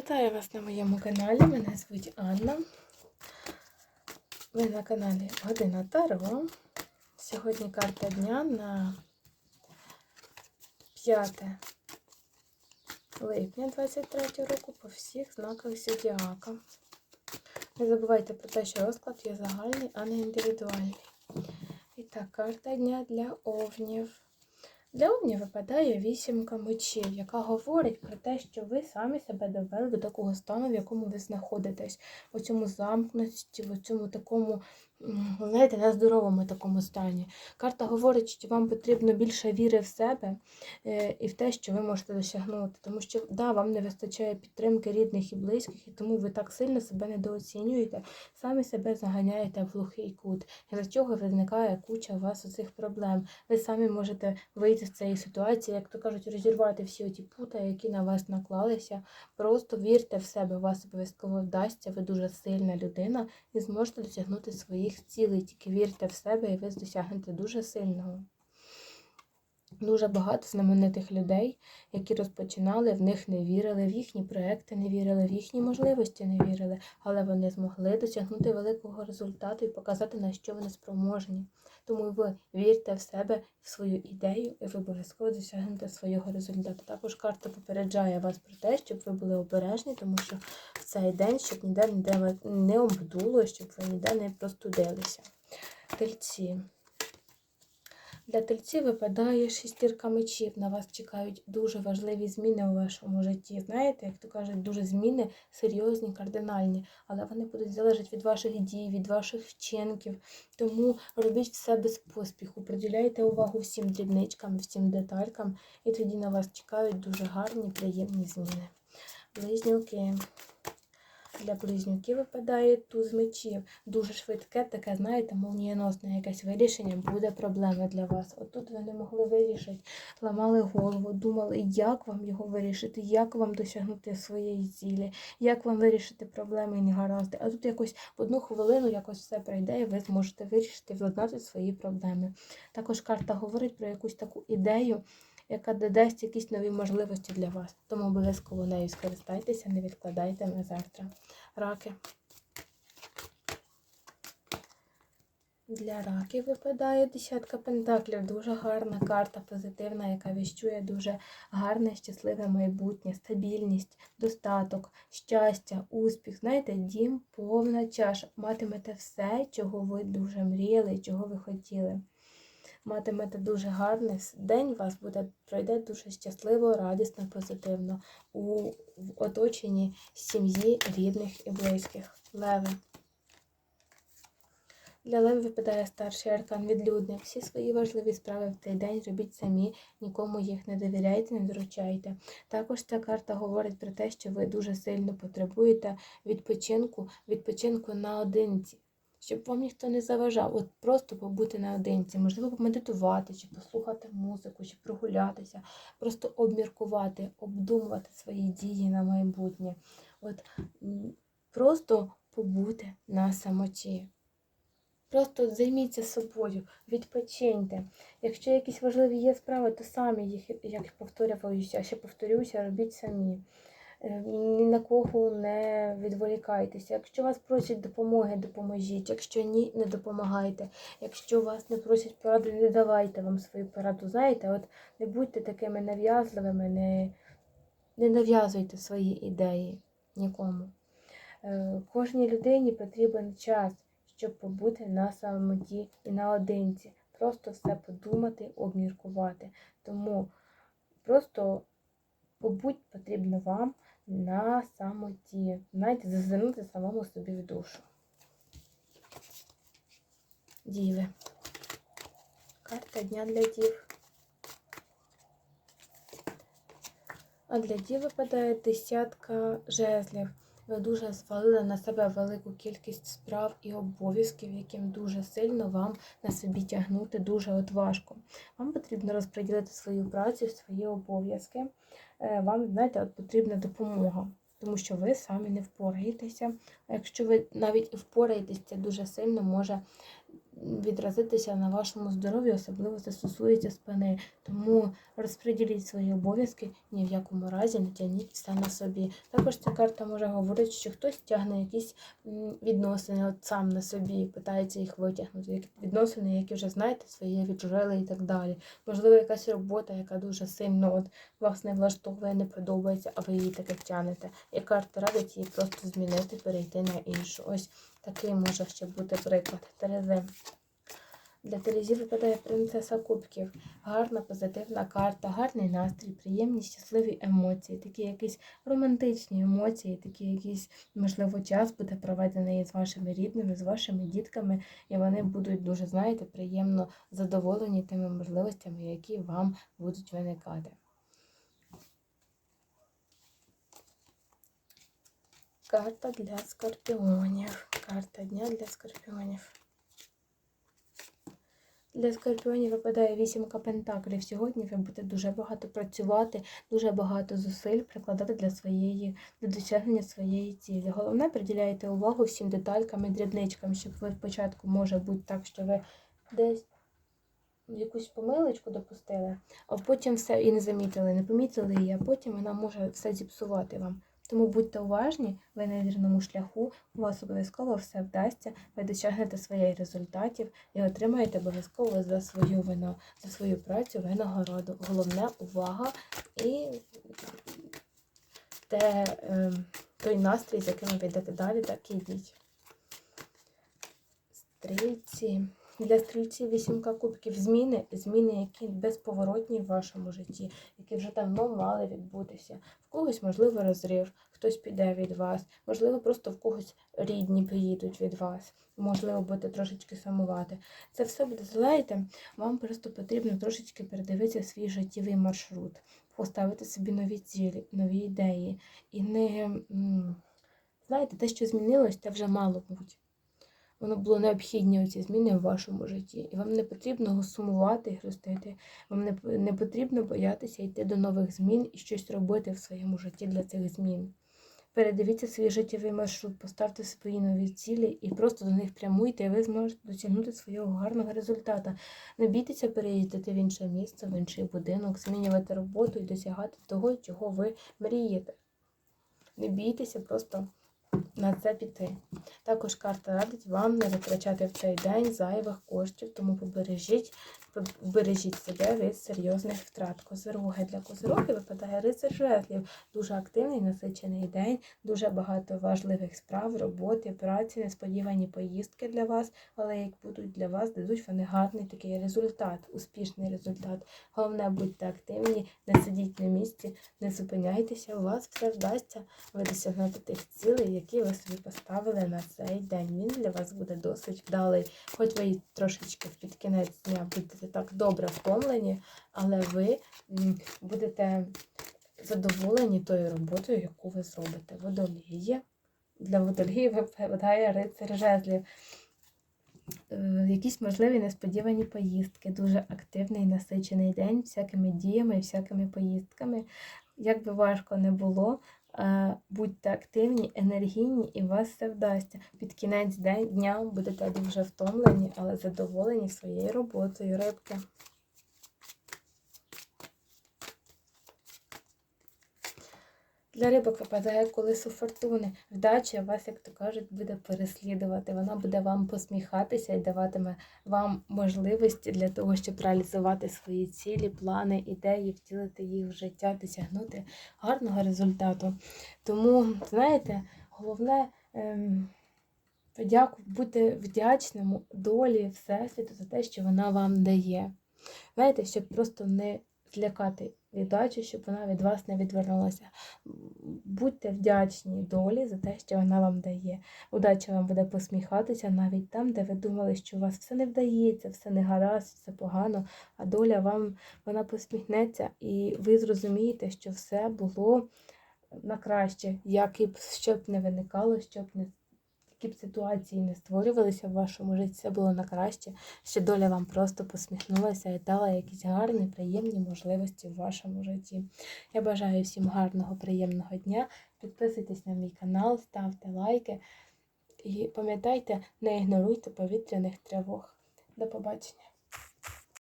Вітаю вас на моєму каналі. Мене звуть Анна. Ви на каналі Година Таро. Сьогодні карта дня на 5 липня 23 року по всіх знаках зодіака. Не забувайте про те, що розклад є загальний, а не індивідуальний. І так, карта дня для овнів. Для випадає вісімка мечів, яка говорить про те, що ви самі себе довели до такого стану, в якому ви знаходитесь, у цьому замкненості, в цьому такому, знаєте, нездоровому такому стані. Карта говорить, що вам потрібно більше віри в себе е, і в те, що ви можете досягнути. Тому що да, вам не вистачає підтримки рідних і близьких, і тому ви так сильно себе недооцінюєте, самі себе заганяєте в глухий кут, із чого виникає куча у вас оцих проблем. Ви самі можете вийти з цієї ситуації, як то кажуть, розірвати всі оті пута, які на вас наклалися. Просто вірте в себе, у вас обов'язково вдасться, ви дуже сильна людина і зможете досягнути своїх цілей. Тільки вірте в себе і ви досягнете дуже сильного. Дуже багато знаменитих людей, які розпочинали, в них не вірили, в їхні проекти не вірили, в їхні можливості не вірили, але вони змогли досягнути великого результату і показати, на що вони спроможні. Тому ви вірте в себе, в свою ідею, і ви обов'язково досягнете свого результату. Також карта попереджає вас про те, щоб ви були обережні, тому що в цей день, щоб ніде не обдуло, щоб ви ніде не простудилися. Тельці. Для тельців випадає шістірка мечів. На вас чекають дуже важливі зміни у вашому житті. Знаєте, як то кажуть, дуже зміни серйозні, кардинальні, але вони будуть залежати від ваших дій, від ваших вчинків. Тому робіть все без поспіху, приділяйте увагу всім дрібничкам, всім деталькам, і тоді на вас чекають дуже гарні, приємні зміни. Близнюки. Для близнюків випадає туз мечів. Дуже швидке, таке, знаєте, молнієносне якесь вирішення буде проблеми для вас. Отут ви не могли вирішити, ламали голову, думали, як вам його вирішити, як вам досягнути своєї цілі, як вам вирішити проблеми і негаразди. А тут якось в одну хвилину якось все пройде, і ви зможете вирішити, владнати свої проблеми. Також карта говорить про якусь таку ідею яка додасть якісь нові можливості для вас. Тому обов'язково нею скористайтеся, не відкладайте на завтра. Раки. Для раків випадає десятка пентаклів. Дуже гарна карта, позитивна, яка віщує дуже гарне, щасливе майбутнє, стабільність, достаток, щастя, успіх. Знаєте, дім, повна чаша. Матимете все, чого ви дуже мріяли чого ви хотіли матимете дуже гарний день, вас буде пройде дуже щасливо, радісно, позитивно у в оточенні сім'ї, рідних і близьких. Леви. Для Лев випадає старший аркан відлюдний. Всі свої важливі справи в цей день робіть самі, нікому їх не довіряйте, не доручайте. Також ця карта говорить про те, що ви дуже сильно потребуєте відпочинку, відпочинку наодинці щоб вам ніхто не заважав, от просто побути наодинці, можливо, помедитувати, чи послухати музику, чи прогулятися, просто обміркувати, обдумувати свої дії на майбутнє. От Просто побути на самоті. Просто займіться собою, відпочиньте. Якщо якісь важливі є справи, то самі їх, як повторююся, ще повторюся, робіть самі. Ні на кого не відволікайтеся. Якщо вас просять допомоги, допоможіть. Якщо ні, не допомагайте. Якщо вас не просять поради, не давайте вам свою пораду. Знаєте, от не будьте такими нав'язливими, не, не нав'язуйте свої ідеї нікому. Е, кожній людині потрібен час, щоб побути на самоті і наодинці. Просто все подумати, обміркувати. Тому просто побудь потрібно вам на самоті. Знаєте, зазирнути самому собі в душу. Діви. Карта дня для дів. А для дів випадає десятка жезлів. Ви дуже звалили на себе велику кількість справ і обов'язків, яким дуже сильно вам на собі тягнути дуже от важко. Вам потрібно розподілити свою працю, свої обов'язки. Е, вам, знаєте, от потрібна допомога, тому що ви самі не впораєтеся. А якщо ви навіть це дуже сильно може відразитися на вашому здоров'ї, особливо це стосується спини. Тому розподіліть свої обов'язки, ні в якому разі не тягніть все на собі. Також ця карта може говорити, що хтось тягне якісь відносини от сам на собі, питається їх витягнути. Відносини, які вже знаєте, своє віджили і так далі. Можливо, якась робота, яка дуже сильно от вас не влаштовує, не подобається, а ви її таки тянете. І карта радить її просто змінити, перейти на іншу. Ось такий може ще бути приклад. Терези. Для Терезі випадає принцеса кубків. Гарна, позитивна карта, гарний настрій, приємні, щасливі емоції, такі якісь романтичні емоції, такі якийсь, можливо, час буде проведений з вашими рідними, з вашими дітками, і вони будуть дуже, знаєте, приємно задоволені тими можливостями, які вам будуть виникати. Карта для скорпіонів. Карта дня для скорпіонів. Для скорпіонів випадає вісімка пентаклів. Сьогодні ви будете дуже багато працювати, дуже багато зусиль прикладати для своєї для досягнення своєї цілі. Головне, приділяйте увагу всім деталькам і дрібничкам, щоб ви спочатку може бути так, що ви десь якусь помилочку допустили, а потім все і не замітили, не помітили її, а потім вона може все зіпсувати вам. Тому будьте уважні, ви на вірному шляху, у вас обов'язково все вдасться, ви досягнете своїх результатів і отримаєте обов'язково за свою вино, за свою працю винагороду. Головне увага і те, е, той настрій, з яким ви йдете далі, так і йдіть. Стрільці. Для стрільців вісімка кубків зміни, зміни, які безповоротні в вашому житті, які вже давно мали відбутися. В когось, можливо, розрив, хтось піде від вас, можливо, просто в когось рідні приїдуть від вас, можливо, будете трошечки самувати. Це все буде, знаєте, вам просто потрібно трошечки передивитися свій життєвий маршрут, поставити собі нові цілі, нові ідеї. І не, знаєте, те, що змінилось, це вже мало бути. Воно було необхідні ці зміни в вашому житті. І вам не потрібно сумувати і хрестити. Вам не, не потрібно боятися йти до нових змін і щось робити в своєму житті для цих змін. Передивіться свій життєвий маршрут, поставте свої нові цілі і просто до них прямуйте, і ви зможете досягнути свого гарного результату. Не бійтеся переїздити в інше місце, в інший будинок, змінювати роботу і досягати того, чого ви мрієте. Не бійтеся просто на це піти. Також карта радить вам не витрачати в цей день зайвих коштів, тому побережіть, побережіть себе від серйозних втрат. Козироги для козирогів випадає рицар жезлів. Дуже активний, насичений день, дуже багато важливих справ, роботи, праці, несподівані поїздки для вас, але як будуть для вас, дадуть вони гарний такий результат, успішний результат. Головне, будьте активні, не сидіть на місці, не зупиняйтеся, у вас все вдасться. Ви досягнете тих цілей, які ви собі поставили на цей день. Він для вас буде досить вдалий. Хоч ви трошечки під кінець дня будете так добре втомлені, але ви будете задоволені тою роботою, яку ви зробите. Водолії. Для водолії випадає рицар жезлів. Е, Якісь можливі несподівані поїздки, дуже активний насичений день всякими діями, всякими поїздками. Як би важко не було, будьте активні, енергійні, і вас все вдасться. Під кінець дня будете дуже втомлені, але задоволені своєю роботою, рибки. Для рибок випадає колесо фортуни. Вдача вас, як то кажуть, буде переслідувати. Вона буде вам посміхатися і даватиме вам можливості для того, щоб реалізувати свої цілі, плани, ідеї, втілити їх в життя, досягнути гарного результату. Тому, знаєте, головне ем, подяку, бути вдячному долі Всесвіту за те, що вона вам дає. Знаєте, щоб просто не злякати віддачу, щоб вона від вас не відвернулася. Будьте вдячні долі за те, що вона вам дає. Удача вам буде посміхатися навіть там, де ви думали, що у вас все не вдається, все не гаразд, все погано, а доля вам вона посміхнеться, і ви зрозумієте, що все було на краще, як і б що б не виникало, щоб не які б ситуації не створювалися в вашому житті, все було на краще, що доля вам просто посміхнулася і дала якісь гарні, приємні можливості в вашому житті. Я бажаю всім гарного, приємного дня. Підписуйтесь на мій канал, ставте лайки і пам'ятайте, не ігноруйте повітряних тривог. До побачення.